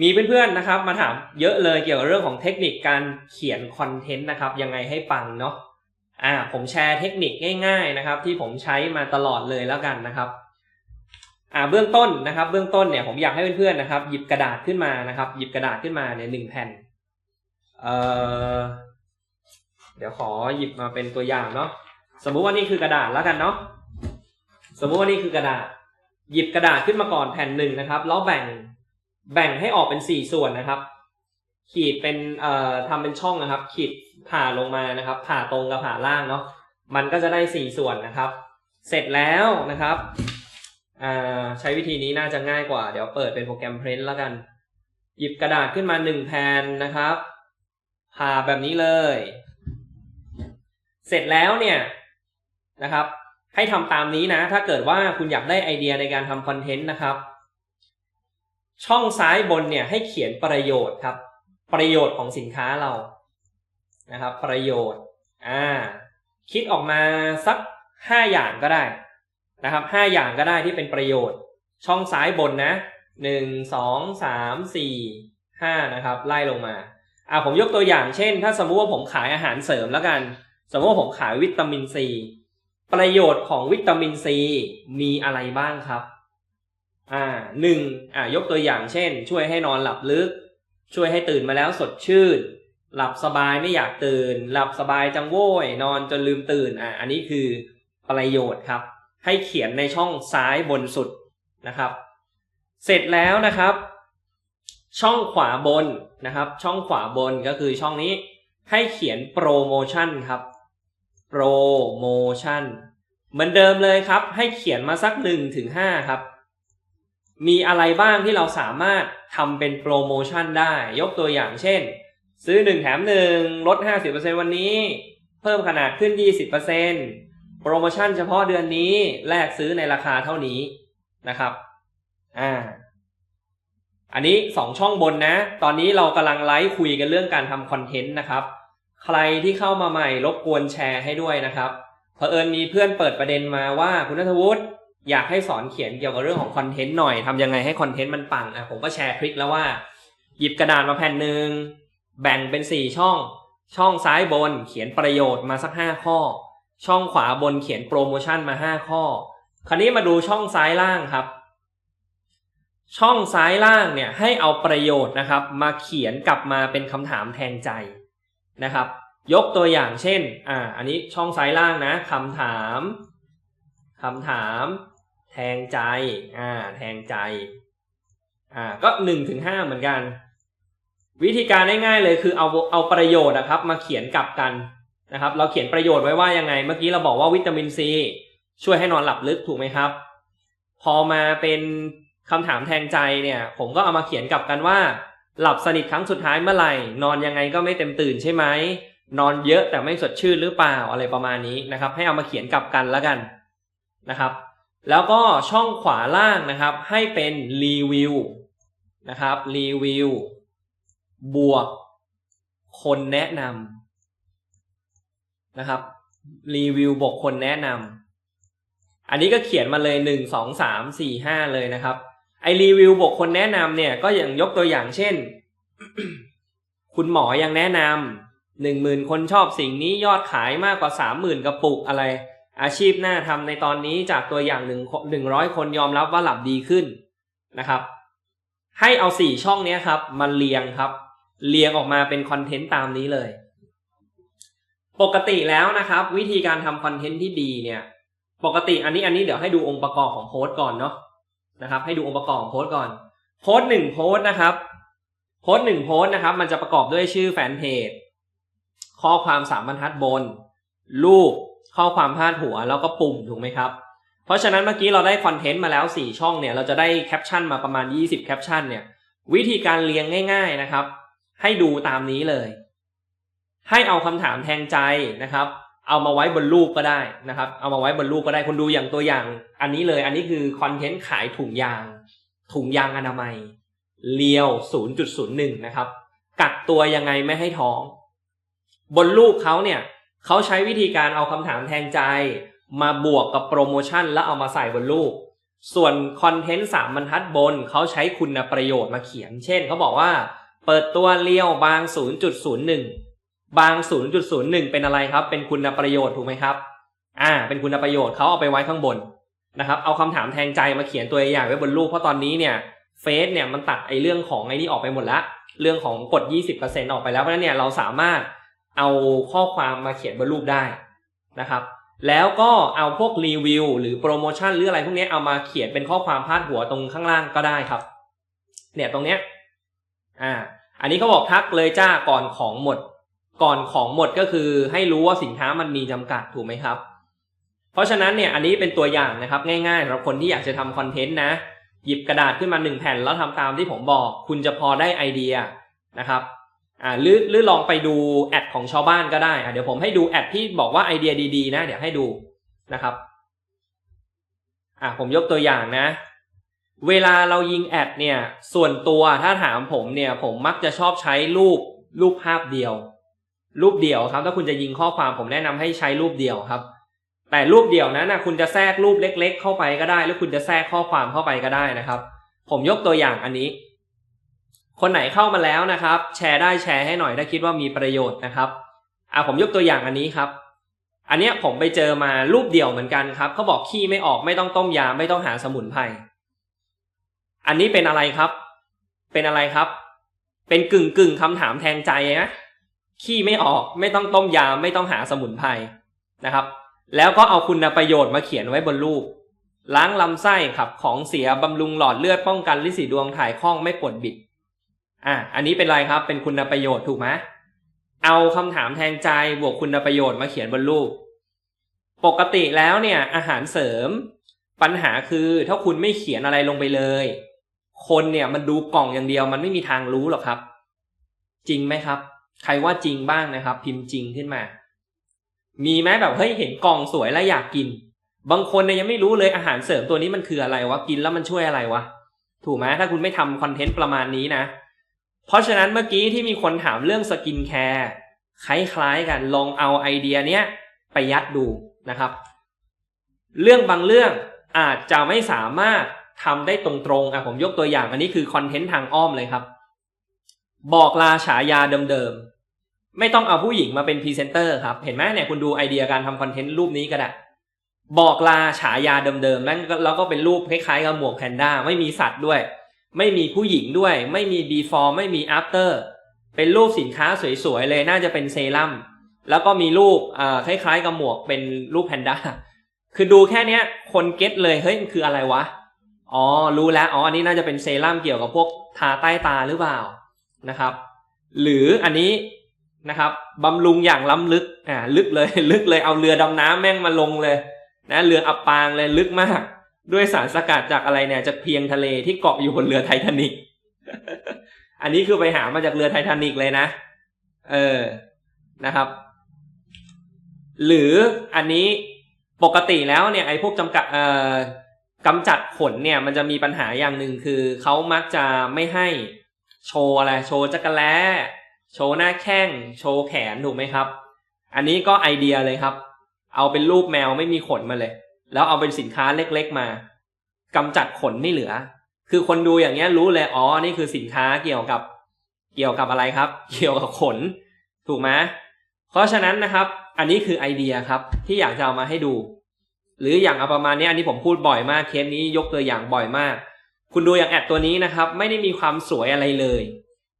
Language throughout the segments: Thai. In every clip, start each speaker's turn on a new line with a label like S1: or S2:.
S1: มีเพื่อนๆนะครับ มาถามเยอะเลยเกี่ยวกับเรื่องของเทคนิคการเขียนคอนเทนต์นะครับ ยังไงให้ปังเนาะอ่าผมแชร์เทคนิคง่ายๆนะครับ ที่ผมใช้มาตลอดเลยแล้วกันนะครับอ่าเบื้องต้นนะครับ เบื้องต้นเนี่ยผมอยากให้เพื่อนๆนะครับ หยิบกระดาษขึ้นมานะครับ หยิบกระดาษขึ้นมาเนี่ยหนึ่งแผ่นเอ่อเดี๋ยวขอหยิบมาเป็นตัวอย่างเนาะสมมุติว่านี่คือกระดาษแล้วกันเนาะสมมุติว่านี่คือกระดาษ หยิบกระดาษขึ้นมาก่อนแผ่นหนึ่งนะครับแล้วแบ่ง แบ่งให้ออกเป็นสี่ส่วนนะครับ ขีดเป็นเอ่อทำเป็นช่องนะครับ ขีดผ่าลงมานะครับ ผ่าตรงกับผ่าล่างเนาะมันก็จะได้สี่ส่วนนะครับ เสร็จแล้วนะครับอ่าใช้วิธีนี้น่าจะง่ายกว่า เดี๋ยวเปิดเป็นโปรแกรมเพรนแล้วกัน หยิบกระดาษขึ้นมาหนึ่งแผ่นนะครับผ่าแบบนี้เลย เสร็จแล้วเนี่ยนะครับ ให้ทำตามนี้นะ ถ้าเกิดว่าคุณอยากได้ไอเดียในการทำคอนเทนต์นะครับ ช่องซ้ายบนเนี่ยให้เขียนประโยชน์ครับ ประโยชน์ของสินค้าเรานะครับ ประโยชน์อ่าคิดออกมาสักห้าอย่างก็ได้นะครับห้าอย่างก็ได้ที่เป็นประโยชน์ ช่องซ้ายบนนะหนึ่งสองสามสี่ห้านะครับไล่ลงมาอ่าผมยกตัวอย่างเช่น ถ้าสมมุติว่าผมขายอาหารเสริมแล้วกัน สมมติว่าผมขายวิตามินซีประโยชน์ของวิตามินซีมีอะไรบ้างครับ อ่าหนึ่งอ่ายกตัวอย่างเช่น ช่วยให้นอนหลับลึก ช่วยให้ตื่นมาแล้วสดชื่น หลับสบายไม่อยากตื่น หลับสบายจังโว้ยนอนจนลืมตื่นอ่าอันนี้คือประโยชน์ครับ ให้เขียนในช่องซ้ายบนสุดนะครับ เสร็จแล้วนะครับ ช่องขวาบนนะครับ ช่องขวาบนก็คือช่องนี้ให้เขียนโปรโมชั่นครับโปรโมชั่นเหมือนเดิมเลยครับ ให้เขียนมาสักหนึ่งถึงห้าครับ มีอะไรบ้างที่เราสามารถทำเป็นโปรโมชั่นได้ ยกตัวอย่างเช่น ซื้อหนึ่งแถมหนึ่งลด 50%วันนี้ เพิ่มขนาดขึ้น 20%โปรโมชั่นเฉพาะเดือนนี้แลกซื้อในราคาเท่านี้นะครับอ่าอันนี้สองช่องบนนะ ตอนนี้เรากำลังไลฟ์คุยกันเรื่องการทำคอนเทนต์นะครับ ใครที่เข้ามาใหม่รบกวนแชร์ให้ด้วยนะครับเผอิญมีเพื่อนเปิดประเด็นมาว่าคุณนัทวุฒิ อยากให้สอนเขียนเกี่ยวกับเรื่องของคอนเทนต์หน่อยทำยังไงให้คอนเทนต์มันปังอะผมก็แชร์ทริคแล้วว่า หยิบกระดาษมาแผ่นหนึ่งแบ่งเป็นสี่ช่อง ช่องซ้ายบนเขียนประโยชน์มาสักห้าข้อ ช่องขวาบนเขียนโปรโมชั่นมาห้าข้อ คราวนี้มาดูช่องซ้ายล่างครับ ช่องซ้ายล่างเนี่ยให้เอาประโยชน์นะครับ มาเขียนกลับมาเป็นคำถามแทนใจนะครับ ยกตัวอย่างเช่น อ่า อันนี้ช่องซ้ายล่างนะคำถามคำถาม แทงใจ อ่า แทงใจ อ่า ก็หนึ่งถึงห้าเหมือนกัน วิธีการง่ายๆเลยคือเอาเอาประโยชน์นะครับ มาเขียนกลับกันนะครับ เราเขียนประโยชน์ไว้ว่ายังไง เมื่อกี้เราบอกว่าวิตามินซีช่วยให้นอนหลับลึกถูกไหมครับ พอมาเป็นคำถามแทงใจเนี่ย ผมก็เอามาเขียนกลับกันว่า หลับสนิทครั้งสุดท้ายเมื่อไหร่ นอนยังไงก็ไม่เต็มตื่นใช่ไหมนอนเยอะแต่ไม่สดชื่นหรือเปล่าอะไรประมาณนี้นะครับ ให้เอามาเขียนกลับกันแล้วกันนะครับ แล้วก็ช่องขวาล่างนะครับ ให้เป็นรีวิวนะครับรีวิวบวก คนแนะนำนะครับรีวิวบวกคนแนะนำอันนี้ก็เขียนมาเลยหนึ่งสองสามสี่ห้าเลยนะครับ ไอรีวิวบวกคนแนะนำเนี่ยก็อย่างยกตัวอย่างเช่น คุณหมอยังแนะนำหนึ่งหมื่นคนชอบสิ่งนี้ยอดขายมากกว่าสามหมื่นกระปุกอะไร อาชีพหน้าทำในตอนนี้จากตัวอย่างหนึ่งหนึ่งร้อยคนยอมรับว่าหลับดีขึ้นนะครับ ให้เอาสี่ช่องนี้ครับมาเรียงครับ เรียงออกมาเป็นคอนเทนต์ตามนี้เลย ปกติแล้วนะครับ วิธีการทำคอนเทนต์ที่ดีเนี่ย ปกติอันนี้อันนี้เดี๋ยวให้ดูองค์ประกอบของโพสต์ก่อนเนาะนะครับ ให้ดูองค์ประกอบของโพสต์ก่อน โพสต์หนึ่งโพสต์นะครับโพสต์หนึ่งโพสต์นะครับ มันจะประกอบด้วยชื่อแฟนเพจข้อความสามบรรทัดบน รูป ข้อความพาดหัวแล้วก็ปุ่มถูกไหมครับ เพราะฉะนั้นเมื่อกี้เราได้คอนเทนต์มาแล้ว 4 ช่องเนี่ยเราจะได้แคปชั่นมาประมาณ 20 แคปชั่นเนี่ยวิธีการเรียงง่าย ๆนะครับ ให้ดูตามนี้เลย ให้เอาคำถามแทงใจนะครับ เอามาไว้บนรูปก็ได้นะครับ เอามาไว้บนรูปก็ได้คนดูอย่างตัวอย่าง อันนี้เลยอันนี้คือคอนเทนต์ขายถุงยาง ถุงยางอนามัยเลียว 0.01 นะครับ กักตัวยังไงไม่ให้ท้อง บนรูปเขาเนี่ย เขาใช้วิธีการเอาคำถามแทนใจ มาบวกกับโปรโมชั่นแล้วเอามาใส่บนรูป ส่วนคอนเทนต์สามบรรทัดบนเขาใช้คุณประโยชน์มาเขียน เช่นเขาบอกว่า เปิดตัวเลี้ยวบาง 0.01 บาง 0.01 เป็นอะไรครับ เป็นคุณประโยชน์ถูกไหมครับ อ่า เป็นคุณประโยชน์เขาเอาไปไว้ข้างบนนะครับ เอาคำถามแทงใจมาเขียนตัวอย่างไว้บนรูป เพราะตอนนี้เนี่ยเฟซเนี่ยมันตัดไอ้เรื่องของไอ้นี่ออกไปหมดละ เรื่องของกด 20%ออกไปแล้ว เพราะฉะนั้นเนี่ยเราสามารถ เอาข้อความมาเขียนบนรูปได้นะครับ แล้วก็เอาพวกรีวิวหรือโปรโมชั่นหรืออะไรพวกนี้เอามาเขียนเป็นข้อความพาดหัวตรงข้างล่างก็ได้ครับ เนี่ยตรงเนี้ยอ่า อันนี้เขาบอกทักเลยจ้าก่อนของหมด ก่อนของหมดก็คือให้รู้ว่าสินค้ามันมีจำกัดถูกไหมครับ เพราะฉะนั้นเนี่ยอันนี้เป็นตัวอย่างนะครับ ง่ายๆสำหรับคนที่อยากจะทำคอนเทนต์นะหยิบกระดาษขึ้นมาหนึ่งแผ่นแล้วทำตามที่ผมบอก คุณจะพอได้ไอเดียนะครับ อ่าหรือหรือลองไปดูแอดของชาวบ้านก็ได้อะเดี๋ยวผมให้ดูแอดที่บอกว่าไอเดียดีๆนะ เดี๋ยวให้ดูนะครับอะผมยกตัวอย่างนะ เวลาเรายิงแอดเนี่ย ส่วนตัวถ้าถามผมเนี่ย ผมมักจะชอบใช้รูปรูปภาพเดียว รูปเดียวครับ ถ้าคุณจะยิงข้อความผมแนะนำให้ใช้รูปเดียวครับ แต่รูปเดียวนั้นนะคุณจะแทรกรูปเล็ก ๆ เข้าไปก็ได้ หรือคุณจะแทรกข้อความเข้าไปก็ได้นะครับ ผมยกตัวอย่างอันนี้ คนไหนเข้ามาแล้วนะครับ แชร์ได้แชร์ให้หน่อยถ้าคิดว่ามีประโยชน์นะครับอะผมยกตัวอย่างอันนี้ครับ อันเนี้ยผมไปเจอมารูปเดียวเหมือนกันครับเขาบอกขี้ไม่ออกไม่ต้องต้มยาไม่ต้องหาสมุนไพรอันนี้เป็นอะไรครับ เป็นอะไรครับ เป็นกึ่งกึ่งคำถามแทนใจนะขี้ไม่ออกไม่ต้องต้มยาไม่ต้องหาสมุนไพรนะครับ แล้วก็เอาคุณประโยชน์มาเขียนไว้บนรูป ล้างลำไส้ขับของเสียบำรุงหลอดเลือดป้องกันลิสีดวงถ่ายคล่องไม่ปวดบิด อะอันนี้เป็นไรครับ เป็นคุณประโยชน์ถูกไหมเอาคำถามแทนใจบวกคุณประโยชน์มาเขียนบนรูป ปกติแล้วเนี่ย อาหารเสริม ปัญหาคือถ้าคุณไม่เขียนอะไรลงไปเลย คนเนี่ยมันดูกล่องอย่างเดียว มันไม่มีทางรู้หรอกครับ จริงไหมครับ ใครว่าจริงบ้างนะครับ พิมพ์จริงขึ้นมา มีไหมแบบเฮ้ยเห็นกล่องสวยแล้วอยากกิน บางคนเนี่ยยังไม่รู้เลยอาหารเสริมตัวนี้มันคืออะไรวะกินแล้วมันช่วยอะไรวะถูกไหมถ้าคุณไม่ทำคอนเทนต์ประมาณนี้นะ เพราะฉะนั้นเมื่อกี้ที่มีคนถามเรื่องสกินแคร์คล้ายๆกันลองเอาไอเดียเนี้ยไปยัดดูนะครับ เรื่องบางเรื่องอาจจะไม่สามารถทำได้ตรงๆอะผมยกตัวอย่างอันนี้คือคอนเทนต์ทางอ้อมเลยครับ บอกลาฉายาเดิมๆ ไม่ต้องเอาผู้หญิงมาเป็นพรีเซนเตอร์ครับ เห็นไหมเนี่ยคุณดูไอเดียการทำคอนเทนต์รูปนี้ก็ได้บอกลาฉายาเดิมๆแล้วก็แล้วก็เป็นรูปคล้ายๆกับหมวกแพนด้าไม่มีสัตว์ด้วย ไม่มีผู้หญิงด้วย ไม่มี before ไม่มี after เป็นรูปสินค้าสวยๆเลยน่าจะเป็นเซรั่มแล้วก็มีรูปคล้ายๆกับหมวกเป็นรูปแพนด้าคือดูแค่เนี้ย คนเก็ตเลยเฮ้ยมันคืออะไรวะอ๋อรู้แล้วอ๋ออันนี้น่าจะเป็นเซรั่มเกี่ยวกับพวกทาใต้ตาหรือเปล่านะครับ หรืออันนี้นะครับบำรุงอย่างล้ำลึกอ่าลึกเลย ลึกเลยเอาเรือดำน้ำแม่งมาลงเลย นะเรืออับปางเลยลึกมาก ด้วยสารสกัดจากอะไรเนี่ยจากเพียงทะเลที่เกาะอยู่บนเรือไททานิก อันนี้คือไปหามาจากเรือไททานิกเลยนะ เออ นะครับ หรืออันนี้ปกติแล้วเนี่ยไอ้พวกจำกัดเอ่อกำจัดขนเนี่ย มันจะมีปัญหาอย่างหนึ่งคือเขามักจะไม่ให้โชว์อะไร โชว์จักรแล้โชว์หน้าแข้ง โชว์แขนถูกไหมครับ อันนี้ก็ไอเดียเลยครับ เอาเป็นรูปแมวไม่มีขนมาเลย แล้วเอาเป็นสินค้าเล็กๆมากำจัดขนไม่เหลือ คือคนดูอย่างเงี้ยรู้เลยอ๋อนี่คือสินค้าเกี่ยวกับ เกี่ยวกับอะไรครับ เกี่ยวกับขน ถูกไหมเพราะฉะนั้นนะครับ อันนี้คือไอเดียครับ ที่อยากจะเอามาให้ดู หรืออย่างเอาประมาณนี้อันนี้ผมพูดบ่อยมากเคสนี้ยกตัวอย่างบ่อยมาก คุณดูอย่างแอดตัวนี้นะครับ ไม่ได้มีความสวยอะไรเลย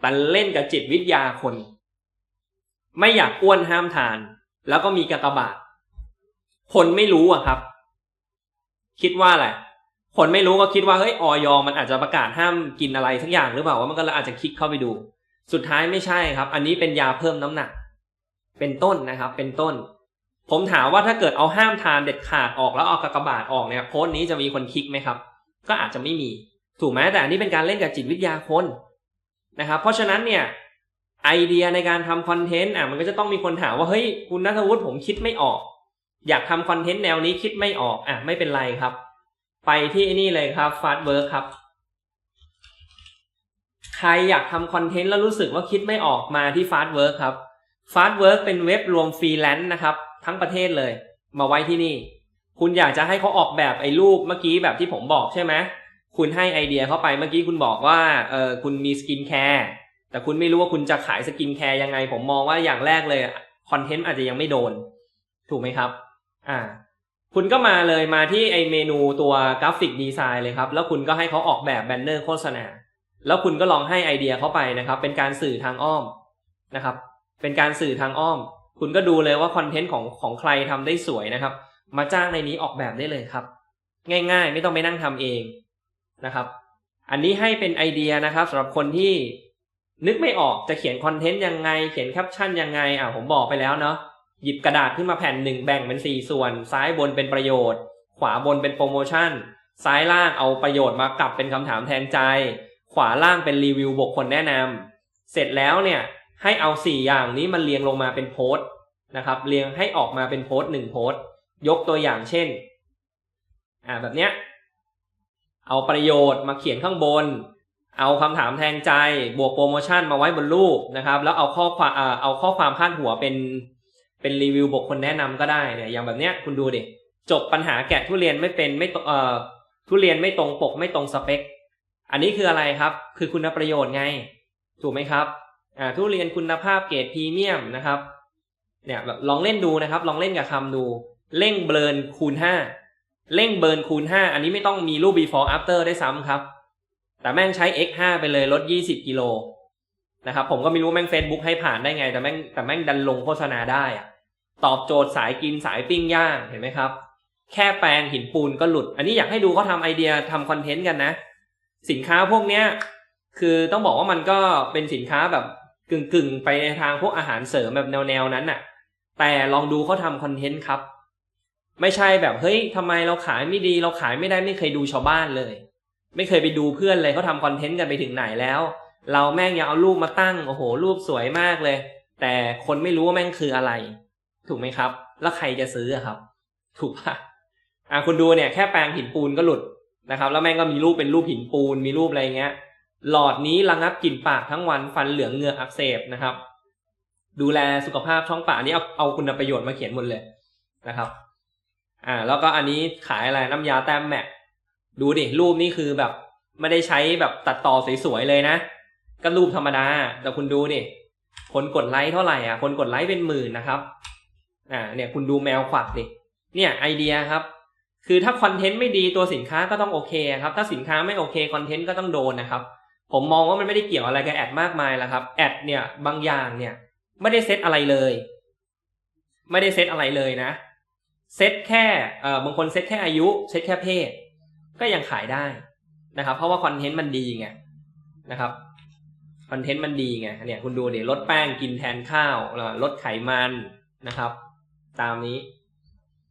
S1: แต่เล่นกับจิตวิทยาคน ไม่อยากอ้วนห้ามทาน แล้วก็มีกระตบาดคนไม่รู้อะครับ คิดว่าอะไรคนไม่รู้ก็คิดว่าเฮ้ยออยมันอาจจะประกาศห้ามกินอะไรสักอย่างหรือเปล่าว่ามันก็เลยอาจจะคลิกเข้าไปดู สุดท้ายไม่ใช่ครับ อันนี้เป็นยาเพิ่มน้ำหนัก เป็นต้นนะครับ เป็นต้น ผมถามว่าถ้าเกิดเอาห้ามทานเด็ดขาดออกแล้วเอากระบาดออกเนี่ยโพสต์นี้จะมีคนคลิกไหมครับ ก็อาจจะไม่มี ถูกไหมแต่อันนี้เป็นการเล่นกับจิตวิทยาคนนะครับ เพราะฉะนั้นเนี่ยไอเดียในการทำคอนเทนต์อะมันก็จะต้องมีคนถามว่าเฮ้ยคุณนัทวุฒิผมคิดไม่ออก อยากทำคอนเทนต์แนวนี้คิดไม่ออกอะไม่เป็นไรครับ ไปที่นี่เลยครับฟาสเวิร์กครับ ใครอยากทำคอนเทนต์แล้วรู้สึกว่าคิดไม่ออกมาที่ฟาสเวิร์กครับฟาสเวิร์กเป็นเว็บรวมฟรีแลนซ์นะครับ ทั้งประเทศเลย มาไว้ที่นี่ คุณอยากจะให้เขาออกแบบไอ้รูปเมื่อกี้แบบที่ผมบอกใช่ไหมคุณให้ไอเดียเข้าไปเมื่อกี้คุณบอกว่าเออคุณมีสกินแคร์แต่คุณไม่รู้ว่าคุณจะขายสกินแคร์ยังไง ผมมองว่าอย่างแรกเลยคอนเทนต์อาจจะยังไม่โดน ถูกไหมครับ อ่า คุณก็มาเลยมาที่ไอเมนูตัวกราฟิกดีไซน์เลยครับ แล้วคุณก็ให้เขาออกแบบแบนเนอร์โฆษณา แล้วคุณก็ลองให้ไอเดียเขาไปนะครับ เป็นการสื่อทางอ้อมนะครับ เป็นการสื่อทางอ้อม คุณก็ดูเลยว่าคอนเทนต์ของของใครทำได้สวยนะครับ มาจ้างในนี้ออกแบบได้เลยครับ ง่ายๆ ไม่ต้องไปนั่งทำเองนะครับ อันนี้ให้เป็นไอเดียนะครับสำหรับคนที่นึกไม่ออกจะเขียนคอนเทนต์ยังไง เขียนแคปชั่นยังไงอ่าผมบอกไปแล้วเนาะ หยิบกระดาษขึ้นมาแผ่นหนึ่งแบ่งเป็นสี่ส่วน ซ้ายบนเป็นประโยชน์ ขวาบนเป็นโปรโมชั่น ซ้ายล่างเอาประโยชน์มากลับเป็นคำถามแทนใจ ขวาล่างเป็นรีวิวบุคคลแนะนำเสร็จแล้วเนี่ยให้เอาสี่อย่างนี้มันเรียงลงมาเป็นโพสต์นะครับเรียงให้ออกมาเป็นโพสต์หนึ่งโพสต์ ยกตัวอย่างเช่นอ่าแบบเนี้ยเอาประโยชน์มาเขียนข้างบน เอาคำถามแทนใจ บวกโปรโมชั่นมาไว้บนรูปนะครับ แล้วเอาข้อความเอาข้อความพาดหัวเป็น เป็นรีวิวบุคคลแนะนำก็ได้เนี่ยอย่างแบบเนี้ยคุณดูดิจบปัญหาแกะทุเรียนไม่เป็นไม่ตเอ่อทุเรียนไม่ตรงปกไม่ตรงสเปค อันนี้คืออะไรครับ คือคุณประโยชน์ไง ถูกไหมครับอ่าทุเรียนคุณภาพเกรดพรีเมียมนะครับ เนี่ยแบบลองเล่นดูนะครับ ลองเล่นกับคำดู เร่งเบิร์นคูณห้าเร่งเบิร์นคูณห้าอันนี้ไม่ต้องมีรูป before after ได้ซ้ำครับ แต่แม่งใช้ x 5ไปเลยลด20กิโล นะครับผมก็ไม่รู้แม่ง Facebook ให้ผ่านได้ไง แต่แม่งแต่แม่งดันลงโฆษณาได้อะตอบโจทย์สายกินสายปิ้งย่างเห็นไหมครับ แค่แปลงหินปูนก็หลุด อันนี้อยากให้ดูเขาทำไอเดียทำคอนเทนต์กันนะ สินค้าพวกเนี้ยคือต้องบอกว่ามันก็เป็นสินค้าแบบกึ่งกึ่งๆไปในทางพวกอาหารเสริมแบบแนวๆนั้นน่ะ แต่ลองดูเขาทำคอนเทนต์ครับ ไม่ใช่แบบเฮ้ยทำไมเราขายไม่ดี เราขายไม่ได้ไม่เคยดูชาวบ้านเลย ไม่เคยไปดูเพื่อนเลยเขาทำคอนเทนต์กันไปถึงไหนแล้ว เราแม่งยังเอารูปมาตั้งโอ้โห รูปสวยมากเลย แต่คนไม่รู้ว่าแม่งคืออะไร ถูกไหมครับ แล้วใครจะซื้อครับ ถูกปะอะคุณดูเนี่ยแค่แปรงหินปูนก็หลุดนะครับ แล้วแม่งก็มีรูปเป็นรูปหินปูน มีรูปอะไรเงี้ย หลอดนี้ระงับกลิ่นปากทั้งวันฟันเหลืองเหงือกอักเสบนะครับ ดูแลสุขภาพช่องปากอันนี้เอาเอาคุณประโยชน์มาเขียนหมดเลยนะครับอ่าแล้วก็อันนี้ขายอะไรน้ำยาแต้มแม็กดูดิรูปนี้คือแบบ ไม่ได้ใช้แบบตัดต่อสวยๆเลยนะ ก็รูปธรรมดา แต่คุณดูดิคนกดไลค์เท่าไหร่อะ คนกดไลค์เป็นหมื่นนะครับ อ่า เนี่ยคุณดูแมวขวักดิเนี่ยไอเดียครับ คือถ้าคอนเทนต์ไม่ดีตัวสินค้าก็ต้องโอเคครับ ถ้าสินค้าไม่โอเคคอนเทนต์ก็ต้องโดนนะครับ ผมมองว่ามันไม่ได้เกี่ยวอะไรกับแอดมากมายแล้วครับ แอดเนี่ยบางอย่างเนี่ย ไม่ได้เซตอะไรเลย ไม่ได้เซตอะไรเลยนะ เซตแค่ เอ่อ บางคนเซตแค่อายุ เซตแค่เพศ ก็ยังขายได้นะครับ เพราะว่าคอนเทนต์มันดีไงนะครับ คอนเทนต์มันดีไงเนี่ยคุณดูเดี๋ยวลดแป้งกินแทนข้าวลดไขมันนะครับ ตามนี้